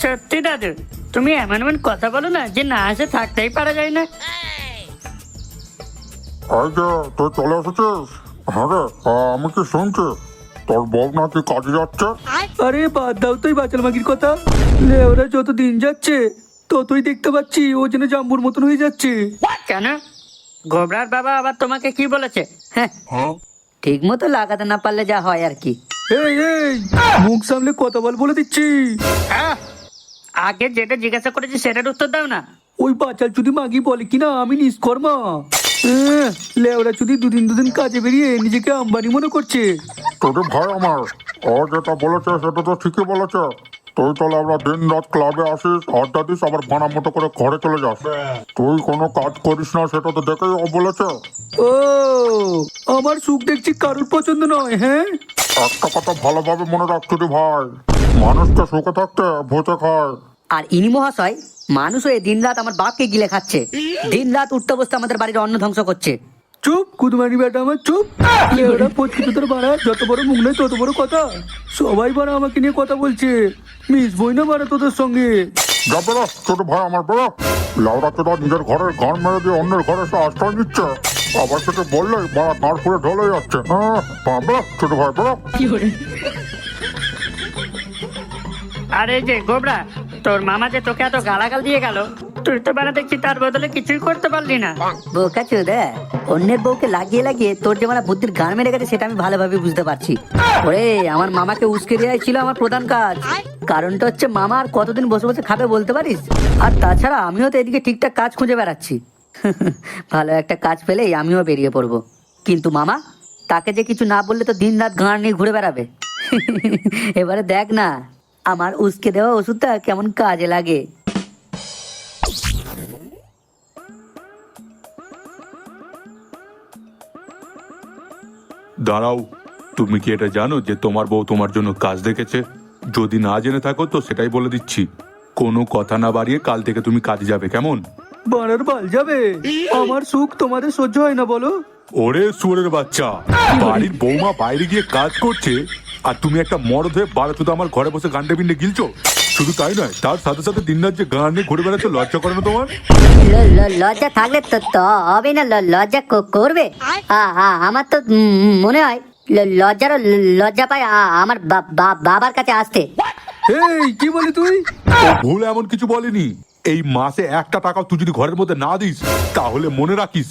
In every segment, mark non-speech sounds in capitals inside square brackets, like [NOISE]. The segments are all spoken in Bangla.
সত্যি দাদু তুমি এমন এমন কথা বলো না যে না আসে থাকতেই পারা যায় না। যে তুই চলে এসেছিস? হ্যাঁ রে আহ, আমি কি শুনছি? তোর বউ নাকি কাজে যাচ্ছে? আরে বাদ দাও তো এই বাচাল মাগির কথা। লেওরা যত দিন যাচ্ছে ততই দেখতে পাচ্ছি ও যেন জাম্বুর মতন হয়ে যাচ্ছে। কেন? গোবরার বাবা আবার তোমাকে কি বলেছে? হ্যাঁ ঠিক মতো লাগাতে না পারলে যা হয় আর কি। এই এই মুখ সামলে কথা বল বলে দিচ্ছি। আহ! আগে যেটা জিজ্ঞাসা করেছি সেটার উত্তর দাও না। ওই বাচাল যদি মাগি বলে কিনা আমি নিষ্কর্মা। আহ, লেওরা যদি দুদিন দুদিন কাজে বেরিয়ে নিজেকে আম্বানি মনে করছে। তোর ভাই আমার। ও যেটা বলেছে সেটা তো ঠিকই বলেছে। তুই চলে আমরা দিন রাত ক্লাবে আসিস আড্ডা দিস আবার ভাড়া মতো করে ঘরে চলে যাস। তুই কোনো কাজ করিস না সেটা তো দেখেই ও বলেছে। ও আমার সুখ দেখছি কারোর পছন্দ নয় হ্যাঁ? একটা কথা ভালোভাবে মনে রাখছি রে ভাই। মানুষকে সুখে থাকতে ভোজে খায়। আর ইনি মহাশয় মানুষ হয়ে দিন রাত আমার বাপকে গিলে খাচ্ছে। দিন রাত উঠতে বসতে আমাদের বাড়ির অন্ন ধ্বংস করছে। চুপ কুদমানি বেটা আমার চুপ। লেওরা পত্রিকা তোর বাড়া যত বড় মুখ নেই তত বড় কথা। সবাই বাড়া আমাকে নিয়ে কথা বলছে। মিস বই না বাড়া তোদের সঙ্গে। যা ছোট ভাই আমার বেরো লাউরা তোরা নিজের ঘরের ঘর মেরে দিয়ে অন্যের ঘরে এসে আশ্রয় নিচ্ছে। বললেই ফুলে ঢলে যাচ্ছে। হ্যাঁ, ছোট ভাই আরে যে গোবরা তোর মামা যে তোকে এত গালাগাল দিয়ে গেল তুই তো বেলা দেখছি তার বদলে কিছুই করতে পারলি না। বোকা চোদা অন্যের বউকে লাগিয়ে লাগিয়ে তোর যে মানে বুদ্ধির গান মেরে গেছে সেটা আমি ভালোভাবে বুঝতে পারছি। ওরে আমার মামাকে উস্কে দেওয়াই ছিল আমার প্রধান কাজ। কারণটা হচ্ছে মামা আর কতদিন বসে বসে খাবে বলতে পারিস? আর তাছাড়া আমিও তো এদিকে ঠিকঠাক কাজ খুঁজে বেড়াচ্ছি। ভালো একটা কাজ পেলেই আমিও বেরিয়ে পড়ব। কিন্তু মামা, তাকে যে কিছু না বললে তো দিন রাত গাঁড় নিয়ে ঘুরে বেড়াবে। এবারে দেখ না, আমার উস্কে দেওয়া ওষুধটা কেমন কাজে লাগে। দাঁড়াও, তুমি কি এটা জানো যে তোমার বউ তোমার জন্য কাজ দেখেছে? যদি না জেনে থাকো তো সেটাই বলে দিচ্ছি। কোনো কথা না বাড়িয়ে কাল থেকে তুমি কাজে যাবে, কেমন? বাড়ার বাল যাবে। আমার সুখ তোমাদের সহ্য হয় না বলো। ওরে সুরের বাচ্চা বাড়ির বৌমা বাইরে গিয়ে কাজ করছে আর তুমি একটা মরদ হয়ে বারোচোদা আমার ঘরে বসে গান্ডে বিন্ডে গিলছো? শুধু তাই নয় তার সাথে সাথে দিন রাত যে গান নিয়ে ঘুরে বেড়াচ্ছে লজ্জা করে না তোমার? লজ্জা থাকলে তো তবে না লজ্জা করবে? আমার তো মনে হয় ল- লজ্জারও ল- লজ্জা পায় আমার বাবার কাছে আসতে। এই কি বলি তুই? ভুল এমন কিছু বলেনি। এই মাসে একটা টাকাও তুই যদি ঘরের মধ্যে না দিস, তাহলে মনে রাখিস,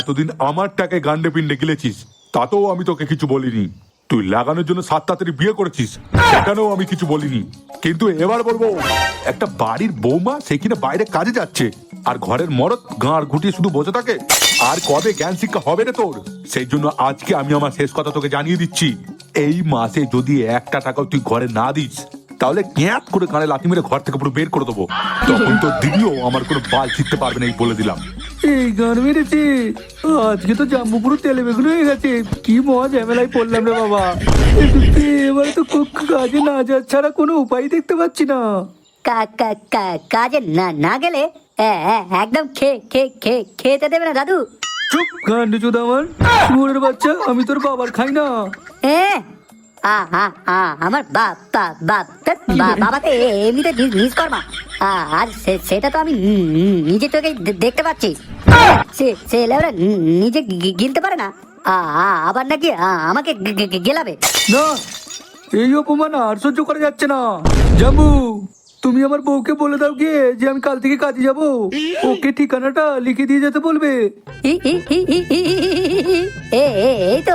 এতদিন আমার টাকায় গান্ডে পিন্ডে গিলেছিস। তাতেও আমি তোকে কিছু বলিনি। তুই লাগানোর জন্য সাত তাড়াতাড়ি বিয়ে করেছিস, সেখানেও আমি কিছু বলিনি। কিন্তু এবার বলব, একটা বাড়ির বৌমা সে কিনা বাইরে কাজে যাচ্ছে, আর ঘরের মরদ গাঁড় ঘুটিয়ে শুধু বসে থাকে। আর কবে জ্ঞান শিক্ষা হবে রে তোর? সেই জন্য আজকে আমি আমার শেষ কথা তোকে জানিয়ে দিচ্ছি। এই মাসে যদি একটা টাকাও তুই ঘরে না দিস তাহলে ক্যাঁত করে কানে লাথি মেরে ঘর থেকে পুরো বের করে দেবো। তখন তো দিদিও আমার কোনো বাল ছিটতে পারবে না এই বলে দিলাম। এই গান মেরেছে। আজকে তো জাম্বু পুরো তেলে বেগুন হয়ে গেছে। কি মহা ঝামেলায় পড়লাম রে বাবা। এবারে তো খুব কাজে না যাওয়ার ছাড়া কোনো উপায় দেখতে পাচ্ছি না। কা- কা- কা- কাজে না না গেলে? একদম খে খে খে খেতে দেবে না দাদু। চুপ গান্ডু চোদ আমার। বাচ্চা আমি তোর বাবার খাই না। এ আমার বাপ বাবাকে এমনিতে মিস কর মা আর সেটা তো আমি নিজে চোখে দেখতে পাচ্ছি। নিজে গিলতে পারে না। আবার নাকি আমাকে গেলাবে। এই অপমান আর সহ্য করা যাচ্ছে না। জাম্বু তুমি আমার বউকে বলে দাও গিয়ে যে আমি কাল থেকে কাজে যাব ওকে ঠিকানাটা লিখে দিয়ে যেতে বলবে এই তো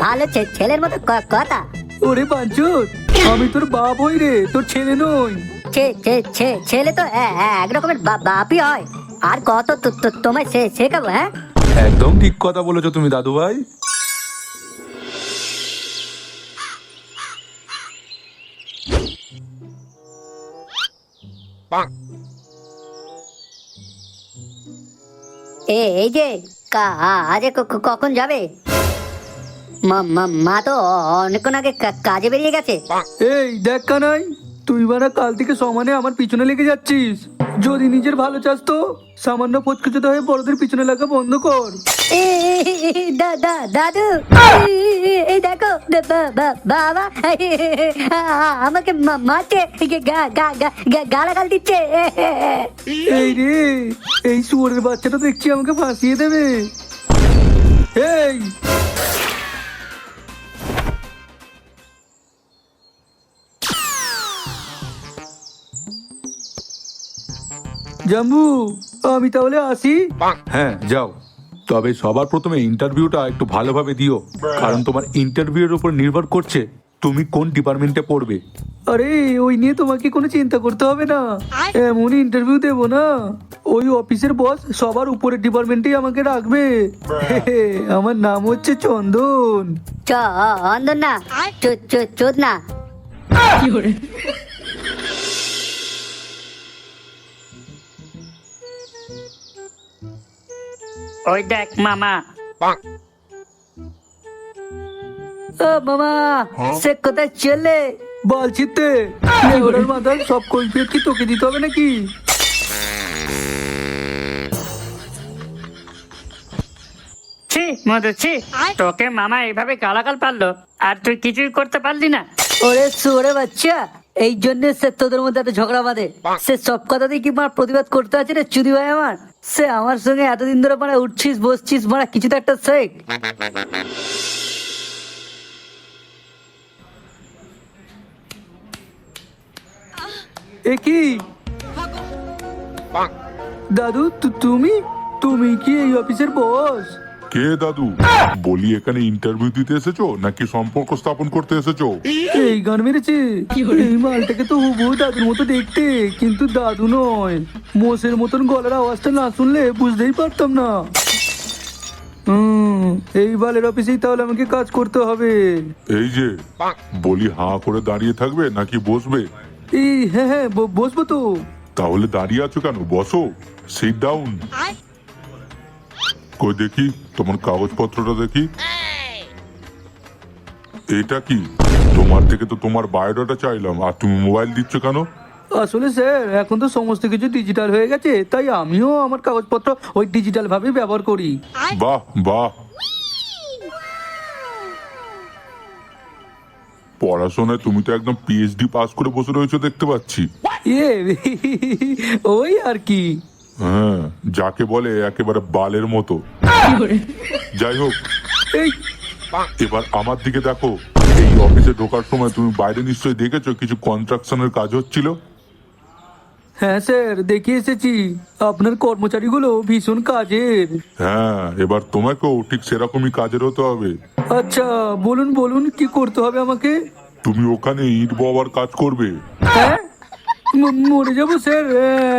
ভালো ছেলের মতো কথা ওরে পাঞ্চ আমি তোর বাপ হই রে তোর ছেলে নই ছেলে তো এক রকমের বাপই হয় আর কত তোমায় শেখাবো হ্যাঁ একদম ঠিক কথা বলেছ তুমি দাদু ভাই এ এই যে কা- আজে ক- ক- কখন যাবে? মা- মা- মা তো অনেকক্ষণ আগে কাজে বেরিয়ে গেছে। এই দেখ কানাই তুই বারা কাল থেকে সমানে আমার পিছনে লেগে যাচ্ছিস যদি নিজের ভালো চাস তো সামান্য পচকুচোতে হয়ে বড়দের পিছনে লাগা বন্ধ কর এ, এ, এ, এ, দা- দা- দাদু এই, দেখো বাবা আমাকে মারছে গালাগাল দিচ্ছে এই রে এই শুয়োরের বাচ্চাটা দেখছি আমাকে ফাঁসিয়ে দেবে এই জাম্বু আমি তাহলে আসি। হ্যাঁ যাও। তবে সবার প্রথমে ইন্টারভিউটা একটু ভালোভাবে দিও। কারণ তোমার ইন্টারভিউয়ের উপর নির্ভর করছে তুমি কোন ডিপার্টমেন্টে পড়বে। আরে ওই নিয়ে তোমাকে কোনো চিন্তা করতে হবে না। এমন ইন্টারভিউ দেবো না। ওই অফিসের বস সবার উপরের ডিপার্টমেন্টেই আমাকে রাখবে। আমার নাম হচ্ছে চন্দন। চ অন্দর না চোদ না ওই দেখ মামা। ও মামা সে কোথায় চলে? মাথার সব কৈফিয়ত কি তোকে দিতে হবে নাকি? ছি মধু ছি। তোকে মামা এইভাবে গালাগাল পারল আর তুই কিছুই করতে পারলি না। ওরে সুরে বাচ্চা এই জন্য সে তোদের মধ্যে এত ঝগড়া বাঁধে। সে সব কথাতেই কি মার প্রতিবাদ করতে আছে রে চুরি ভাই আমার? সে আমার সঙ্গে এতদিন ধরে মানে উঠছিস বসছিস মানে কিছু তো একটা শেখ। এ কি? দাদু তুমি? তুমি কি এই অফিসের বস? কে দাদু? বলি এখানে ইন্টারভিউ দিতে এসেছ? নাকি সম্পর্ক স্থাপন করতে এসেছ? এই গান মেরেছে। এই মালটাকে তো হুবহু দাদুর মতো দেখতে কিন্তু দাদু নয়। মোষের মতন গলার আওয়াজটা না শুনলে বুঝতেই পারতাম না। হুম এই বালের অফিসেই তাহলে আমাকে কাজ করতে হবে। এই যে বলি হাঁ করে দাঁড়িয়ে থাকবে নাকি বসবে? এই হ্যাঁ হ্যাঁ বসবো তো। তাহলে দাঁড়িয়ে আছো কেন? বসো। সিট ডাউন কই দেখি? তোমার কাগজপত্রটা দেখি। এটা কি? তোমার থেকে তো তোমার বায়োডাটা চাইলাম। আর তুমি মোবাইল দিচ্ছ কেন? আসলে স্যার এখন তো সমস্ত কিছু ডিজিটাল হয়ে গেছে তাই আমিও আমার কাগজপত্র ওই ডিজিটাল ভাবেই ব্যবহার করি। বাহ বাহ। পড়াশোনায় তুমি তো একদম পিএইচডি পাস করে বসে রয়েছো দেখতে পাচ্ছি। ওই আর কি। হ্যাঁ। যাকে বলে একেবারে বালের মতো। যাই হোক এই। এবার আমার দিকে দেখো এই অফিসে ঢোকার সময় তুমি বাইরে নিশ্চয়ই দেখেছ কিছু কনস্ট্রাকশনের কাজ হচ্ছিল? হ্যাঁ স্যার দেখে এসেছি। আপনার কর্মচারীগুলো ভীষণ কাজের। হ্যাঁ এবার তোমাকেও ঠিক সেরকমই কাজের হতে হবে। আচ্ছা বলুন বলুন কি করতে হবে আমাকে? তুমি ওখানে ইট বাবার কাজ করবে। মরে যাব স্যার।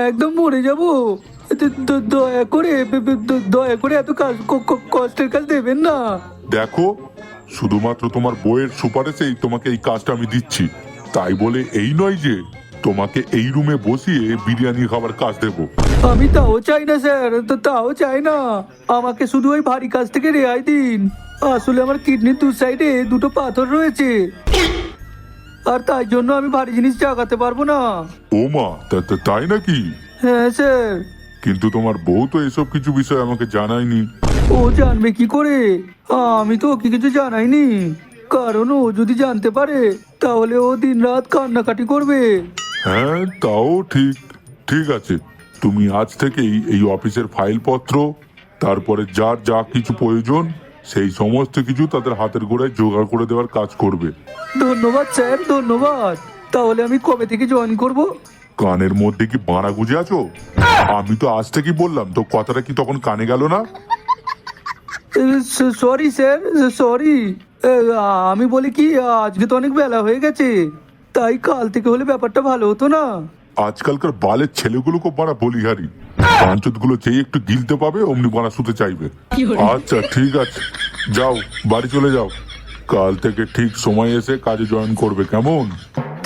একদম মরে যাব। দয়া করে দয়া করে এত কাজ কষ্টের কাজ দেবেন না। দেখো শুধুমাত্র তোমার বইয়ের সুপারিশেই তোমাকে এই কাজটা আমি দিচ্ছি। তাই বলে এই নয় যে তোমাকে এই রুমে বসিয়ে বিরিয়ানি খাবার কাজ দেবো। আমি তাও চাই না স্যার। তো তাও চাই না। আমাকে শুধু ওই ভারী কাজ থেকে রেহাই দিন। আসলে আমার কিডনির দু সাইডে দুটো পাথর রয়েছে। আর তাই জন্য আমি ভারী জিনিস জাগাতে পারব না। ও মা তা- তা- তাই নাকি? হ্যাঁ স্যার। কিন্তু তোমার বউ তো এসব কিছু বিষয় আমাকে জানায়নি। ও জানবে কি করে? আমি তো ওকে কিছু জানাইনি। কারণ ও যদি জানতে পারে তাহলে ও দিন রাত কান্নাকাটি করবে। হ্যাঁ তাও ঠিক। ঠিক আছে তুমি আজ থেকেই এই অফিসের ফাইলপত্র তারপরে যার যা কিছু প্রয়োজন সেই সমস্ত কিছু তাদের হাতের গোড়ায় জোগাড় করে দেওয়ার কাজ করবে। ধন্যবাদ স্যার ধন্যবাদ। তাহলে আমি কবে থেকে জয়েন করব? কানের মধ্যে কি বাঁড়া গুজে আছো? আমি তো আজ থেকেই বললাম তো কথাটা কি তখন কানে গেল না? Sorry sir sorry. আমি বলি কি আজকে তো অনেক বেলা হয়ে গেছে। তাই কাল থেকে হলে ব্যাপারটা ভালো হতো না। আজকালকার বালের ছেলেগুলোকে বাড়া বলিহারি। পাঞ্চতগুলো যেই একটু গিলতে পাবে অমনি বাড়া শুতে চাইবে। আচ্ছা ঠিক আছে। যাও বাড়ি চলে যাও। কাল থেকে ঠিক সময় এসে কাজে জয়েন করবে কেমন?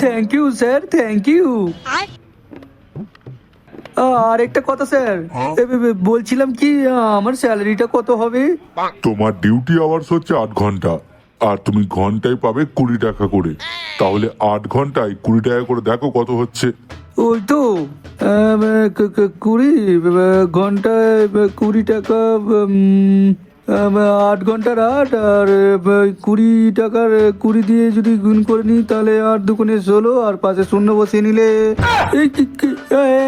Thank you sir thank you আর একটা কথা স্যার বলছিলাম কি আমার স্যালারিটা কত হবে? তোমার ডিউটি আওয়ার্স হচ্ছে আট ঘণ্টা। আর তুমি ঘন্টায় পাবে কুড়ি টাকা করে। তাহলে আট ঘন্টায় কুড়ি টাকা করে দেখো কত হচ্ছে। ওই তো কুড়ি ঘন্টায় কুড়ি টাকা আট ঘণ্টার আট আর কুড়ি টাকার কুড়ি দিয়ে যদি গুণ করে নিই তাহলে আট দুগুণে ষোলো আর পাশে শূন্য বসিয়ে নিলে এই কি- কি-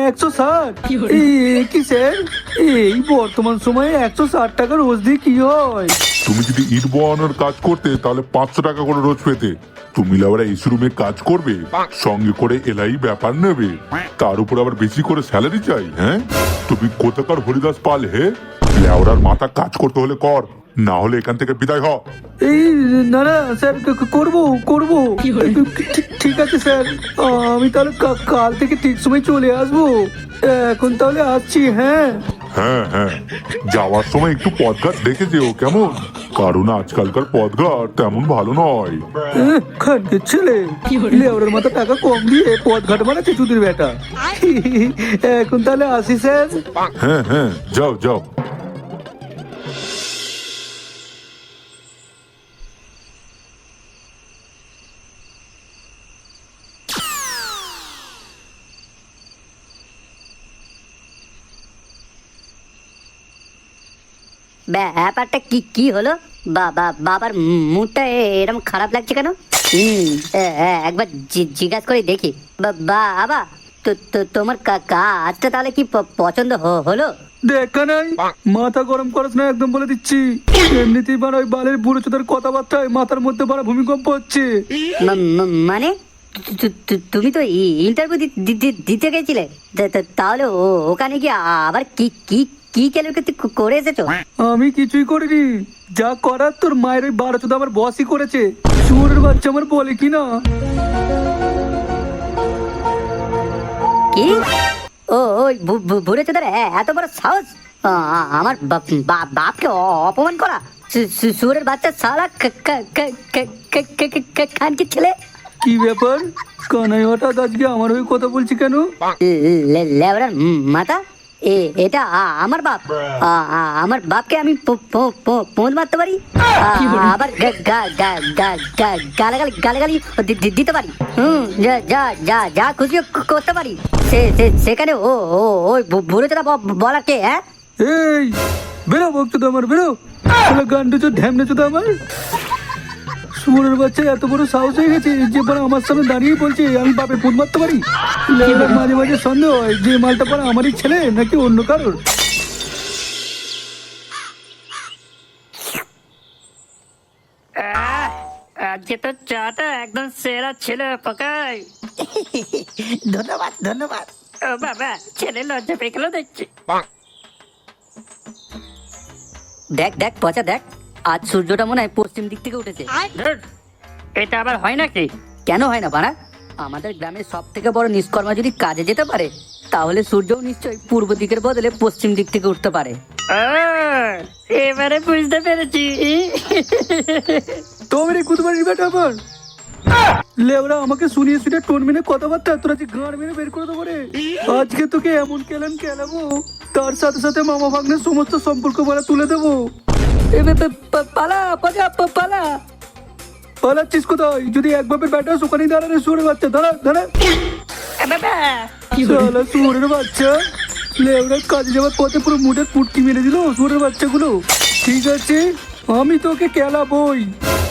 একশো ষাট? এই কি স্যার? এই বর্তমান সময়ে একশো ষাট টাকা রোজ দিয়ে কি হয়? তুমি যদি ইট বওয়ানোর কাজ করতে তাহলে পাঁচশো টাকা করে রোজ পেতে। তুমি লাউরা এসি রুমে কাজ করবে সঙ্গে করে এলাই ব্যাপার নেবে। তার উপর আবার বেশি করে স্যালারি চাই হ্যাঁ? তুমি কোথাকার হরিদাস পাল হে? লেওরার মাথা কাজ করতে হলে কর না হলে এখান থেকে বিদায় হ। এই না না স্যার করব করব। ঠিক- ঠিক আছে স্যার। আমি তাহলে কাল থেকে ঠিক সময় চলে আসব। এখন তাহলে আসছি হ্যাঁ? হ্যাঁ হ্যাঁ। যাওয়ার সময় একটু পথঘাট দেখে যেও কেমন? কারণ আজকালকার পথঘাট তেমন ভালো নয়। এহ, খানকে ছেলে। লেওরের মতো টাকা কম দিয়ে পথ ঘাট বানাচ্ছে চুদির বেটা। [LAUGHS] এখন তাহলে আসি স্যার। হ্যাঁ হ্যাঁ যাও যাও। ব্যাপারটা কি কি হলো? বাবা বাবার মুডটা এরকম খারাপ লাগছে কেন? হুম একবার জিজ্ঞাসা করে দেখি। বা- বাবা তো তোমার কাজটা তাহলে কি প- পছন্দ হ- হলো? দেখা নাই মাথা গরম করাস না একদম বলে দিচ্ছি। এমনিতেই বাড়া ওই বালের বুড়ো চোদার কথাবার্তায় মাথার মধ্যে বাড়া ভূমিকম্প হচ্ছে। মানে? তুমি তো ইন্টারভিউ দিতে গেছিলে। তাহলে ও- ওখানে কি আবার কি কি কি ক্যালকুলেট করে এসেছ আমি কিছুই করিনি যা করার তোর মায়ের ওই বারো চোদ্দ আমার বসই করেছে শুয়োরের বাচ্চা আমার বলে কি না কি ও ওই এত বড় সাহস আমার বাপকে অপমান করা শুয়োরের বাচ্চা সারা খানকে ছেলে কি ব্যাপার কানাই হঠাৎ আজকে আমার ওই কথা বলছি কেন লেবরার মাথা এ এটা আমার বাপ। আমার বাপকে আমি পোঁচ মারতে পারি। আবার গালাগালি গালাগালি দিতে পারি। হুম যা যা যা খুশি করতে পারি। সেখানে ও ওই ভুলে যেটা বলার কে হ্যাঁ? এই বেরো বক্তৃতা আমার বেরো। গানটা ঢ্যামনে চোদা আমার। সুরের বাচ্চা এত বড় সাহস হয়ে গেছে যে পরে আমার সামনে দাঁড়িয়ে বলছে আমি বাপে পুঁত মারতে পারি? মাঝে মাঝে সন্দেহ হয় যে মালটা পরে আমারই ছেলে নাকি অন্য কারোর। আহ, আজকে তো চাটা একদম সেরা ছিল পকাই ধন্যবাদ ধন্যবাদ। ও বাবা ছেলে লজ্জা পেয়ে গেল দেখছি। দেখ দেখ পচা দেখ। আজ সূর্যটা মনে হয় পশ্চিম দিক থেকে উঠেছে। ধুর, এটা আবার হয় নাকি? কেন হয় না বাড়া? আমাদের গ্রামের সব থেকে বড় নিষ্কর্মা যদি কাজে যেতে পারে তাহলে সূর্যও নিশ্চয়ই পূর্ব দিকের বদলে পশ্চিম দিক থেকে উঠতে পারে। ও এবারে বুঝতে পেরেছি। তোমরে কুদবাড়ির বেটা আমার লেবরা আমাকে শুনিয়ে শুনিয়ে টোন মেনে কথাবার্তা তোরা যে গাঁড় মেরে বের করে দেবো রে। আজকে তোকে এমন কেলেন কেলাবো তার সাথে সাথে মামা ভাগ্নের সমস্ত সম্পর্ক বলা তুলে দেবো। পালা পচা পালা। পালাচ্ছিস কোথায় যদি এক বাপের ব্যাটা দাঁড়ানো সুরের বাচ্চা দাঁড়া দাঁড়া শালা সুরের বাচ্চা। লেবরা কাজে যাওয়ার পথে পুরো মুডের পুটকি মেরে দিল সুরের বাচ্চাগুলো। ঠিক আছে আমি তোকে কেলাবই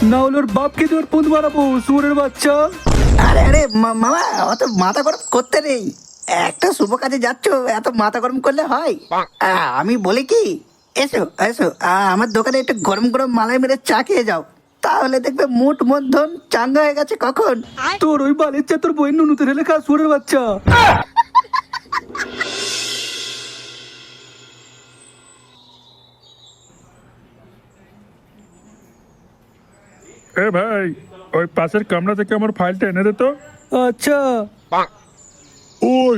না হলে ওর বাপকে তোর পুঁত মারাবো সুরের বাচ্চা। আরে আরে মা- মামা অত মাথা গরম করতে নেই। একটা শুভ কাজে যাচ্ছ এত মাথা গরম করলে হয়। আমি বলি কি এসো এসো। আমার দোকানে একটু গরম গরম মালাই মেরে চা খেয়ে যাও। তাহলে দেখবে মুঠ মধ্যন চাঙ্গা হয়ে গেছে কখন? তোর ওই বালের চা তোর বই নুনুতে ঢেলে খা সুরের বাচ্চা। এ ভাই ওই পাশের কামরা থেকে আমার ফাইলটা এনে দে তো। আচ্ছা। ওই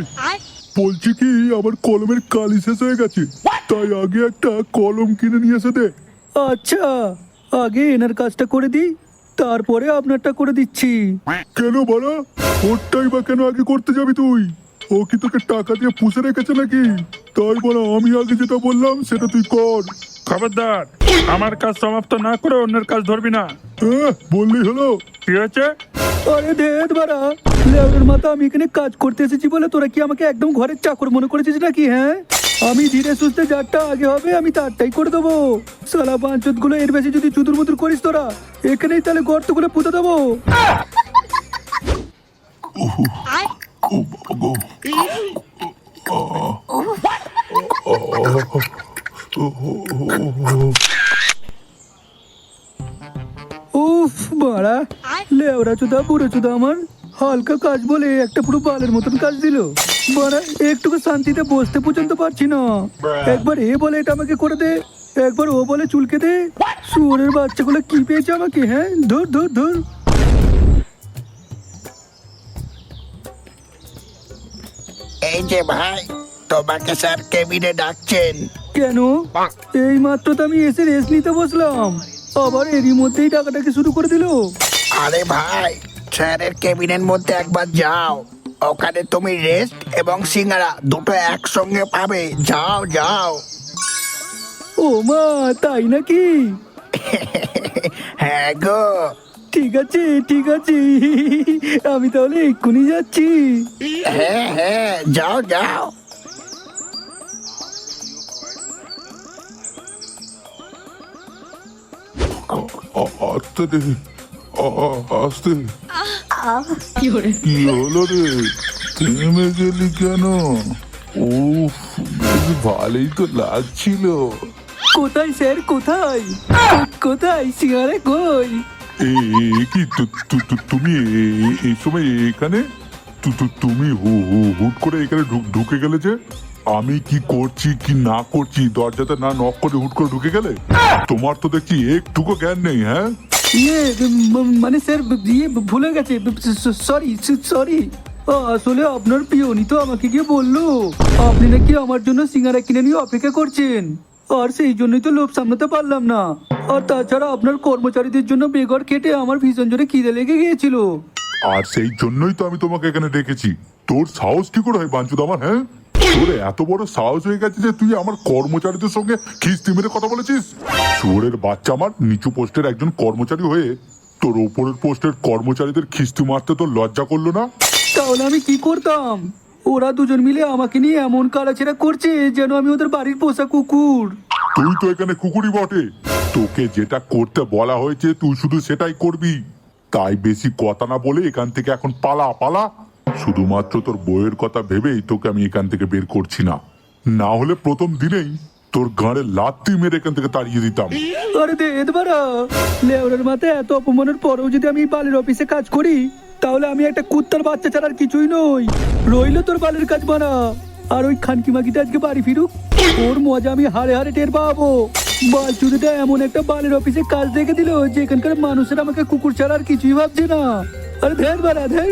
বলছি কি আমার কলমের কালি শেষ হয়ে গেছে। তাই আগে একটা কলম কিনে নিয়ে এসে দে। আচ্ছা আগে এনার কাজটা করে দিই তারপরে আপনারটা করে দিচ্ছি। কেন বলো? ওরটাই বা কেন আগে করতে যাবি তুই? ও কি তোকে টাকা দিয়ে পুষে রেখেছে নাকি? তাই বলো আমি আগে যেটা বললাম সেটা তুই কর। খবরদার আমার কাজ সমাপ্ত না করে অন্যের কাজ ধরবি না। হ্যাঁ বললেই হলো। কি হয়েছে? আরে ধেত বাড়া লেউরের মাথা আমি এখানে কাজ করতে এসেছি বলে তোরা কি আমাকে একদম ঘরের চাকর মনে করেছিস নাকি হ্যাঁ? আমি ধীরে সুস্থে যারটা আগে হবে আমি তারটাই করে দেবো। সালা পাঁচতগুলো এর বেশি যদি চুদুর মুদুর করিস তোরা এখানেই তাহলে গর্তগুলো পুঁতে দেবো। উফ বাড়া। লেওরা চুদা বুড়ো চুদা আমার। হালকা কাজ বলে একটা পুরো বালের মতন কাজ দিল। বাড়া একটুকু শান্তিতে বসতে পর্যন্ত পারছি না। একবার এ বলে এটা আমাকে করে দে একবার ও বলে চুলকে দে। শুয়োরের বাচ্চাগুলো কি পেয়েছে আমাকে হ্যাঁ? ধর ধর ধর। এই যে ভাই তোমাকে স্যার কেবিনে ডাকছেন। কেন? এই মাত্র তো আমি এসে রেস্ট নিতে বসলাম। আবার এরই মধ্যেই টাকাটাকে শুরু করে দিল। আরে ভাই স্যারের কেবিনের মধ্যে একবার যাও। ওখানে তুমি রেস্ট এবং সিঙ্গারা দুটো একসঙ্গে পাবে। যাও যাও। ও মা তাই নাকি? হ্যাঁ গো। ঠিক আছে ঠিক আছে। আমি তাহলে এক্ষুনি যাচ্ছি। হ্যাঁ হ্যাঁ যাও যাও। আস্তে আস্তে। কি হলো রে থেমে গেলি কেন? উফ বেশ ভালোই তো লাগছিল। কোথায় স্যার কোথায়? কোথায় সিঙ্গারে কই? কি তুমি এই সময় এখানে? তুমি হু- হু- হুট করে এখানে ঢুকে গেলে যে? আমি কি করছি কি না করছি দরজাতে না নক করে হুট করে ঢুকে গেলে? তোমার তো দেখছি একটুকু জ্ঞান নেই হ্যাঁ? ইয়ে মানে স্যার ইয়ে ভুলে গেছে। Sorry sorry. আসলে আপনার পিওনি তো আমাকে গিয়ে বলল। আপনি নাকি আমার জন্য সিঙ্গারা কিনে নিয়ে অপেক্ষা করছেন? আর সেই জন্যই তো লোভ সামলাতে পারলাম না। আর তাছাড়া আপনার কর্মচারীদের জন্য বেগর কেটে আমার ভীষণ জোরে খিদে লেগে গিয়েছিল। আর সেই জন্যই তো আমি তোমাকে এখানে ডেকেছি। তোর সাহস কি করে হয়, বাঞ্চুদ আমার হ্যাঁ? তোর [LAUGHS] এত বড় সাহস হয়ে গেছে যে তুই আমার কর্মচারীদের সঙ্গে খিস্তি মেরে কথা বলেছিস? শুয়োরের বাচ্চা আমার নিচু পোস্টের একজন কর্মচারী হয়ে তোর ওপরের পোস্টের কর্মচারীদের খিস্তি মারতে তোর লজ্জা করল না? তাহলে আমি কি করতাম? ওরা দুজন মিলে আমাকে নিয়ে এমন কাড়াছেড়া করছে যেন আমি ওদের বাড়ির পোষা কুকুর। তুই তো এখানে কুকুরই বটে। তোকে যেটা করতে বলা হয়েছে তুই শুধু সেটাই করবি। তাই বেশি কথা না বলে এখান থেকে এখন পালা পালা। শুধুমাত্র তোর বইয়ের কথা ভেবেই তোকে আমি এখান থেকে বের করছি না। না হলে প্রথম দিনেই তোর গাঁড়ে লাত্তি মেরে এখান থেকে তাড়িয়ে দিতাম। আরে দে এদবারা লেওরের মাথায় এত অপমানের পরেও যদি আমি বালের অফিসে কাজ করি তাহলে আমি একটা কুত্তার বাচ্চা ছাড়ার কিছুই নই। রইল তোর বালের কাজ বানা। আর ওই খানকি মাকিটা আজকে বাড়ি ফিরুক ওর মজা আমি হারে হারে টের পাবো। বালচুরিটা এমন একটা বালের অফিসে কাজ দেখে দিল যে এখানকার মানুষের আমাকে কুকুর ছাড়া আর কিছুই ভাবছে না। আরে ধের বাড়া হেই,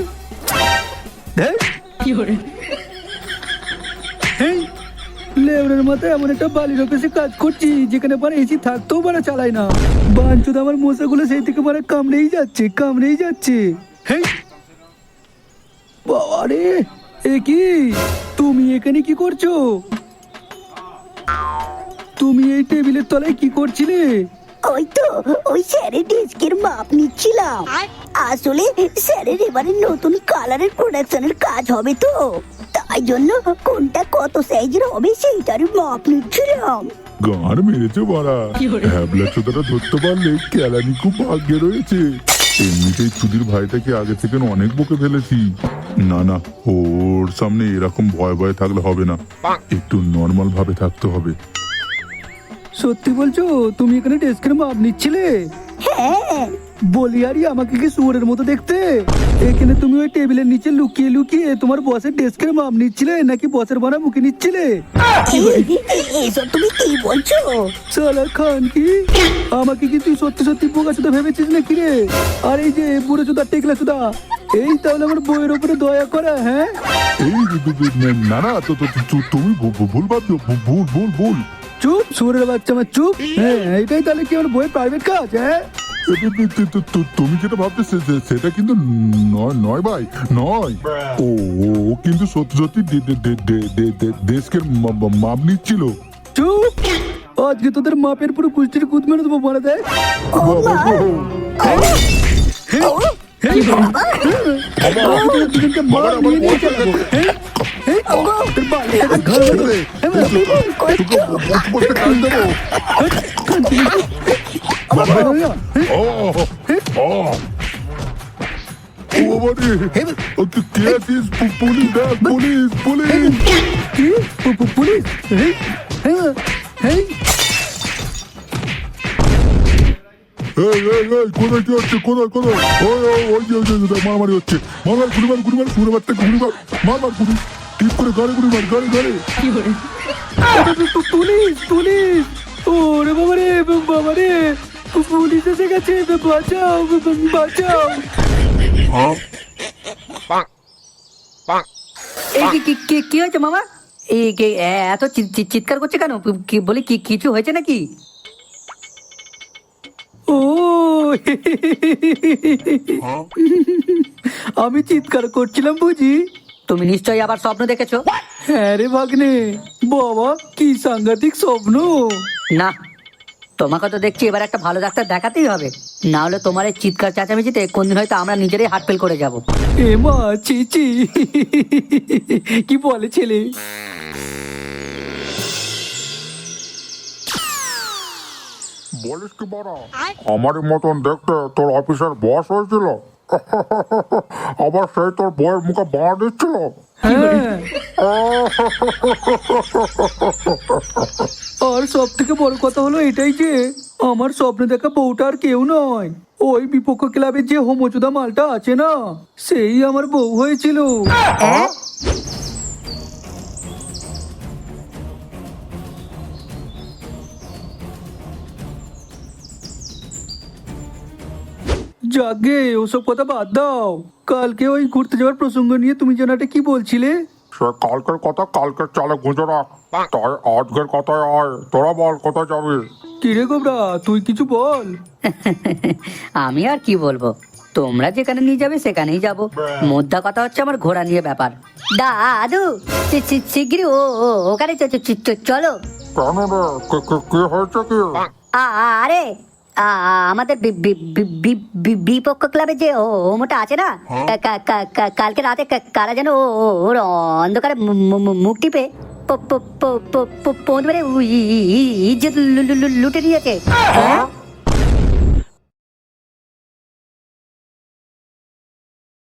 লেবরের মাথায় এমন একটা বালির অফিসে কাজ করছি যেখানে পরে এসি থাকতেও পারে চালায় না। বাঞ্চুদ আমার মশাগুলো সেই থেকে পরে কামড়েই যাচ্ছে কামড়েই যাচ্ছে। হেই বাবারে এ কি? তুমি এখানে কি করছ? তুমি এই টেবিলের তলায় কি করছিলে? ওই তো ওই স্যারের ডেস্কের মাপ নিচ্ছিলাম। আসলে স্যারের এবারে নতুন কালারের প্রোডাকশনের কাজ হবে তো। তাই জন্য কোনটা কত সাইজের হবে সেইটার মাপ নিচ্ছিলাম। গাঁড় মেরেছে বাড়া। হ্যাবলা চোদাটা ধরতে পারলে কেলানি খুব ভাগ্যে রয়েছে। এমনিতেই চুদির ভাইটাকে আগে থেকে অনেক বকে ফেলেছি। না না ওর সামনে এরকম ভয় ভয় থাকলে হবে না। একটু নর্মাল ভাবে থাকতে হবে। সত্যি বলছো তুমি এখানে ডেস্কের মাপ নিচ্ছিলে? হ্যাঁ বলি আরি আমাকে কি শুয়োরের মতো দেখতে? এখানে তুমি ওই টেবিলের নিচে লুকিয়ে লুকিয়ে তোমার বসের ডেস্কের মাপ নিচ্ছিলে নাকি বসের বানা মুখে নিচ্ছিলে? এসব তুমি কি বলছো? সালা খান কি? আমাকে কি তুই সত্যি সত্যি বোকা চুদা ভেবেছিস না কি রে? আর এই যে বুড়ো চুদা টেকলা চুদা এই তাহলে আমার বইয়ের উপরে দয়া করা হ্যাঁ? এই না না তো তুমি ভুল ভাবছ ভুল ভুল ভুল। চুপ সুরের বাচ্চা আমার চুপ। হ্যাঁ এইটাই তাহলে কি আমার বইয়ের প্রাইভেট কাজ হ্যাঁ? তুমি যেটা সে- সেটা কিন্তু নয় নয় ভাই নয় ও ও কিন্তু সত্যি সত্যি দে- দে- দে- দে- দে- দে- দেশকে মাপ নিচ্ছিল চুপ আজকে তোদের মাপের পুরো কুষ্টির কুদ মেরে দেবো বলে দেয় ঘর কোথায় কি হচ্ছে? কোথায় কোথায়? ওই ওই ওই ওই মারামারি হচ্ছে। মারমার গুলি মার গুলি মার গুলি মারতে গুলি মার। মার মার গুলি। ঠিক করে গাড়ি গুলি মার গাড়ি গাড়ি। Police police. ওরে বাবা রে বাবা রে পুলিশ এসে গেছে বাঁচাও বাঁচাও। এই কি- কি কি- কি হয়েছে মামা? এই এত চিৎকার করছে কেন? বলি কি কিছু হয়েছে নাকি? ও আমি চিৎকার করছিলাম বুঝি? তুমি নিশ্চয়ই আবার স্বপ্ন দেখেছ? হ্যাঁ রে ভাগ্নে বাবা কি সাংঘাতিক স্বপ্ন। না তোমাকে তো দেখছি এবার একটা ভালো ডাক্তার দেখাতেই হবে। না হলে তোমার এই চিৎকার চেঁচামেচিতে কোনদিন হয়তো আমরা নিজেরাই হার্ট ফেল করে যাব। এ মা ছি ছি। কি বলে ছেলে? বলিস কি বড়? আমারই মতন দেখতে তোর অফিসের বস হয়েছিল। [LAUGHS] আবার সেই তোর বইয়ের মুখে বাঁ দিচ্ছিল। [LAUGHS] আর সব থেকে বড় কথা হলো এটাই যে আমার স্বপ্নে দেখা বউটা আর কেউ নয়। ওই বিপক্ষ ক্লাবের যে হোমচুদা মালটা আছে না সেই আমার বউ হয়েছিল। যাগে ওসব কথা বাদ দাও। কালকে ওই ঘুরতে যাওয়ার প্রসঙ্গ নিয়ে তুমি যেন একটা কি বলছিলে? সে কালকের কথা কালকের চালে গুঁজে রাখ তাই আজকের কথায় আয় তোরা বল কোথায় যাবি? কিরে গোবরা তুই কিছু বল? [LAUGHS] আমি আর কি বলব? তোমরা যেখানে নিয়ে যাবে সেখানেই যাব। মোদ্দা কথা হচ্ছে আমার ঘোড়া নিয়ে ব্যাপার। দাদু শি- শি- ও ও- ওখানে চ- চ- চ- চলো। কেন রে? কে- হয়েছে কি? আরে আমাদের বিপক্ষ ক্লাবে যে ও ওমোটা আছে না? কা- কালকে রাতে কারা যেন ওর অন্ধকারে মুখ টিপে পৌঁছ মেরে ইজ্জত লুটে নিয়েছে। হ্যাঁ?